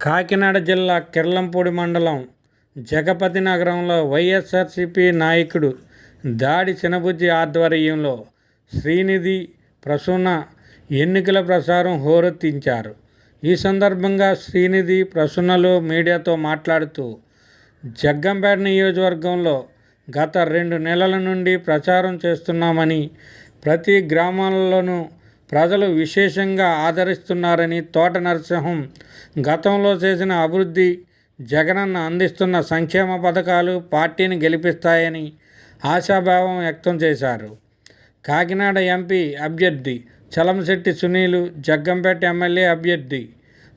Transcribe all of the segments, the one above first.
కాకినాడ జిల్లా కిర్లంపూడి మండలం జగపతి నగరంలో వైఎస్ఆర్సీపీ నాయకుడు దాడి చినబుజ్జి ఆధ్వర్యంలో శ్రీనిధి ప్రసూన ఎన్నికల ప్రసారం హోరెత్తించారు. ఈ సందర్భంగా శ్రీనిధి ప్రసూనలు మీడియాతో మాట్లాడుతూ జగ్గంపేట నియోజకవర్గంలో గత రెండు నెలల నుండి ప్రచారం చేస్తున్నామని ప్రతి గ్రామాలలోనూ ప్రజలు విశేషంగా ఆదరిస్తున్నారని తోట నరసింహం గతంలో చేసిన అభివృద్ధి జగనన్న అందిస్తున్న సంక్షేమ పథకాలు పార్టీని గెలిపిస్తాయని ఆశాభావం వ్యక్తం చేశారు. కాకినాడ ఎంపీ అభ్యర్థి చలంశెట్టి సునీలు జగ్గంపేట ఎమ్మెల్యే అభ్యర్థి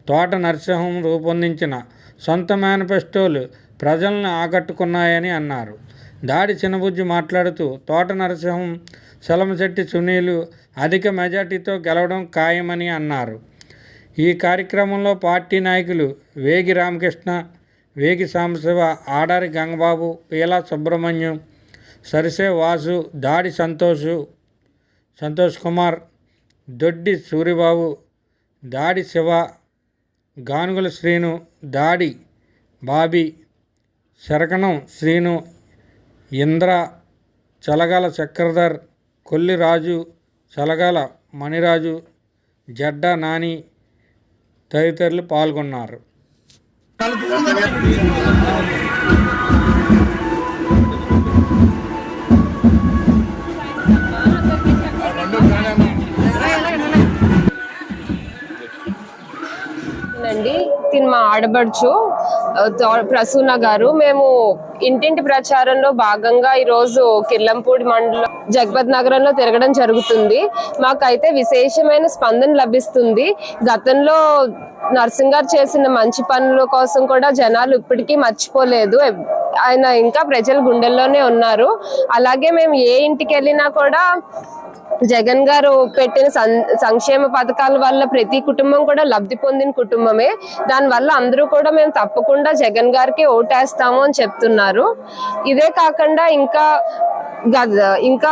తోట నరసింహం రూపొందించిన సొంత మేనిఫెస్టోలు ప్రజలను ఆకట్టుకున్నాయని అన్నారు. దాడి చినబుజ్జి మాట్లాడుతూ తోట నరసింహం సెలమశెట్టి సునీలు అధిక మెజార్టీతో గెలవడం ఖాయమని అన్నారు. ఈ కార్యక్రమంలో పార్టీ నాయకులు వేగి రామకృష్ణ వేగి సాంబశివ ఆడారి గంగబాబు పీలా సుబ్రహ్మణ్యం సరిసే వాసు దాడి సంతోషు సంతోష్ కుమార్ దొడ్డి సూరిబాబు దాడి శివ గానుగుల శ్రీను దాడి బాబీ శరకణం శ్రీను ఇంద్ర చలగాల చక్రధర్ కొల్లి రాజు చలగాల మణిరాజు జడ్డా నాని తదితరులు పాల్గొన్నారు. అండి తిని మా ఆడబడుచు. ప్రసూన గారు మేము ఇంటింటి ప్రచారంలో భాగంగా ఈరోజు కిర్లంపూడి మండలం జగపత్ నగరంలో తిరగడం జరుగుతుంది. మాకైతే విశేషమైన స్పందన లభిస్తుంది. గతంలో నర్సింగ్ గారు చేసిన మంచి పనుల కోసం కూడా జనాలు ఇప్పటికీ మర్చిపోలేదు. ఆయన ఇంకా ప్రజల గుండెల్లోనే ఉన్నారు. అలాగే మేము ఏ ఇంటికి వెళ్ళినా కూడా జగన్ గారు పెట్టిన సం- సంక్షేమ పథకాల వల్ల ప్రతి కుటుంబం కూడా లబ్ధి పొందిన కుటుంబమే. దాని వల్ల అందరూ కూడా మేము తప్పకుండా జగన్ గారికి ఓటేస్తాము అని చెప్తున్నారు. ఇదే కాకుండా ఇంకా ఇంకా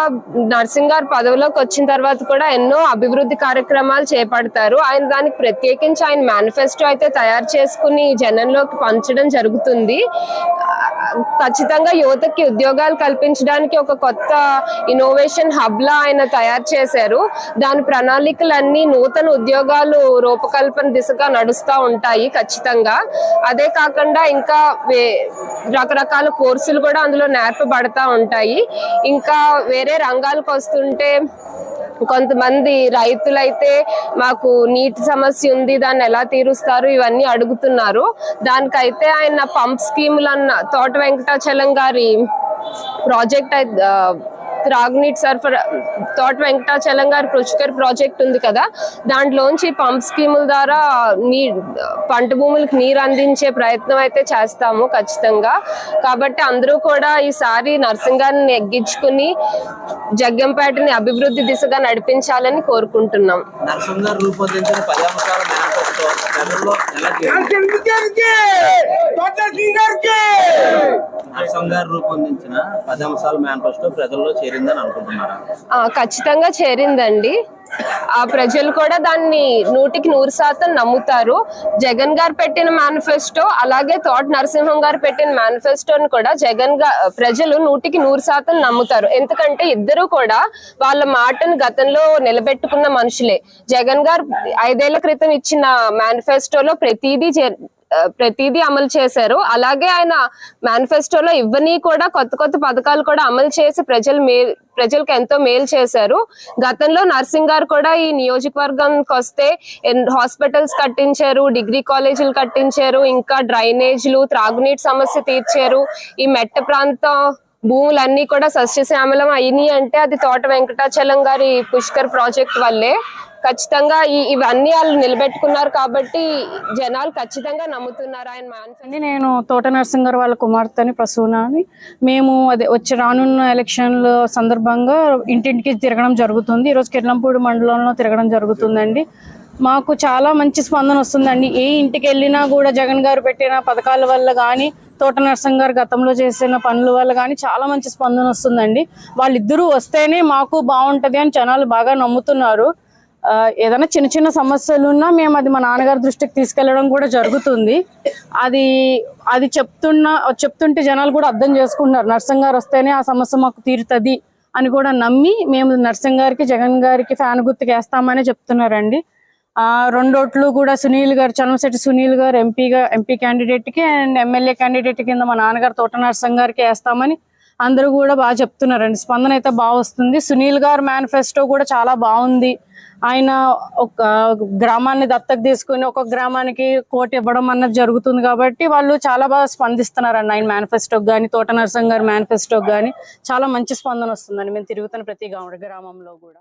నర్సింగ్ గారు పదవిలోకి వచ్చిన తర్వాత కూడా ఎన్నో అభివృద్ధి కార్యక్రమాలు చేపడతారు. ఆయన దానికి ప్రత్యేకించి ఆయన మేనిఫెస్టో అయితే తయారు చేసుకుని జనంలోకి పంచడం జరుగుతుంది. ఖచ్చితంగా యువతకి ఉద్యోగాలు కల్పించడానికి ఒక కొత్త ఇన్నోవేషన్ హబ్ లా ఆయన తయారు చేశారు. దాని ప్రణాళికలన్నీ నూతన ఉద్యోగాలు రూపకల్పన దిశగా నడుస్తూ ఉంటాయి ఖచ్చితంగా. అదే కాకుండా ఇంకా వే- రకరకాల కోర్సులు కూడా అందులో నేర్పబడతా ఉంటాయి. ఇంకా వేరే రంగాలకు వస్తుంటే కొంతమంది రైతులైతే మాకు నీటి సమస్య ఉంది దాన్ని ఎలా తీరుస్తారు ఇవన్నీ అడుగుతున్నారు. దానికైతే ఆయన పంప్ స్కీములు అన్న తోట వెంకటాచలం గారి ప్రాజెక్ట్ అయితే త్రాగునీటి సరఫరా తోట వెంకటాచలం గారి పుష్కర్ ప్రాజెక్ట్ ఉంది కదా. దాంట్లోంచి పంప్ స్కీముల ద్వారా నీ పంట భూములకు నీరు అందించే ప్రయత్నం అయితే చేస్తాము ఖచ్చితంగా. కాబట్టి అందరూ కూడా ఈసారి నర్సింగాన్ని నెగ్గించుకుని జగ్గంపేటని అభివృద్ధి దిశగా నడిపించాలని కోరుకుంటున్నాం. రూపొందించిన పది గారు రూపొందించిన పది అంశాల మేనిఫెస్టో ప్రజల్లో చేరిందని అనుకుంటున్నారా? ఖచ్చితంగా చేరిందండి. ఆ ప్రజలు కూడా దాన్ని నూటికి నూరు శాతం నమ్ముతారు. జగన్ గారు పెట్టిన మేనిఫెస్టో అలాగే తోట నరసింహం గారు పెట్టిన మేనిఫెస్టోని కూడా జగన్ ప్రజలు నూటికి నూరు శాతం నమ్ముతారు. ఎందుకంటే ఇద్దరు కూడా వాళ్ళ మాటను గతంలో నిలబెట్టుకున్న మనుషులే. జగన్ గారు ఐదేళ్ళ క్రితం ఇచ్చిన మేనిఫెస్టోలో ప్రతిదీ ప్రతిదీ అమలు చేశారు. అలాగే ఆయన మేనిఫెస్టోలో ఇవ్వని కూడా కొత్త కొత్త పథకాలు కూడా అమలు చేసి ప్రజలు మేలు ప్రజలకు ఎంతో మేలు చేశారు. గతంలో నర్సింగ్ గారు కూడా ఈ నియోజకవర్గానికి వస్తే హాస్పిటల్స్ కట్టించారు డిగ్రీ కాలేజీలు కట్టించారు ఇంకా డ్రైనేజ్లు త్రాగునీటి సమస్య తీర్చారు. ఈ మెట్ట ప్రాంతం భూములన్నీ కూడా సస్యశ్యామలం అయినాయి అంటే అది తోట వెంకటాచలం గారి పుష్కర్ ప్రాజెక్ట్ వల్లే. ఖచ్చితంగా ఈ ఇవన్నీ వాళ్ళు నిలబెట్టుకున్నారు కాబట్టి జనాలు ఖచ్చితంగా నమ్ముతున్నారు ఆయన మేనిఫెస్టో. నేను తోట నరసింహ గారు వాళ్ళ కుమార్తెని ప్రసూన అని. మేము అదే వచ్చి రానున్న ఎలక్షన్ల సందర్భంగా ఇంటింటికి తిరగడం జరుగుతుంది. ఈరోజు కిర్లంపూడి మండలంలో తిరగడం జరుగుతుందండి. మాకు చాలా మంచి స్పందన వస్తుందండి. ఏ ఇంటికి వెళ్ళినా కూడా జగన్ గారు పెట్టిన పథకాల వల్ల కానీ తోట నరసింహ గారు గతంలో చేసిన పనుల వల్ల కానీ చాలా మంచి స్పందన వస్తుందండి. వాళ్ళిద్దరూ వస్తేనే మాకు బాగుంటుంది అని జనాలు బాగా నమ్ముతున్నారు. ఏదైనా చిన్న చిన్న సమస్యలు ఉన్నా మేము అది మా నాన్నగారి దృష్టికి తీసుకెళ్ళడం కూడా జరుగుతుంది. అది అది చెప్తున్న చెప్తుంటే జనాలు కూడా అర్థం చేసుకుంటున్నారు. నర్సింగ్ గారు వస్తేనే ఆ సమస్య మాకు తీరుతుంది అని కూడా నమ్మి మేము నర్సింగ్ గారికి జగన్ గారికి ఫ్యాన్ గుర్తుకు వేస్తామని చెప్తున్నారండి. రెండోట్లు కూడా సునీల్ గారు చలమశెట్టి సునీల్ గారు ఎంపీగా ఎంపీ క్యాండిడేట్కి అండ్ ఎమ్మెల్యే క్యాండిడేట్ కింద మా నాన్నగారు తోట నర్సింగ్ గారికి వేస్తామని అందరూ కూడా బాగా చెప్తున్నారండి. స్పందన అయితే బాగా వస్తుంది. సునీల్ గారు మేనిఫెస్టో కూడా చాలా బాగుంది. ఆయన ఒక గ్రామాన్ని దత్తకు తీసుకుని ఒక గ్రామానికి కోటి ఇవ్వడం అన్నది జరుగుతుంది కాబట్టి వాళ్ళు చాలా బాగా స్పందిస్తున్నారండి ఆయన మేనిఫెస్టోకి కానీ తోట నరసింహ గారి మేనిఫెస్టోకి కానీ చాలా మంచి స్పందన వస్తుందండి. మేము తిరుగుతున్న ప్రతి గ్రామంలో కూడా.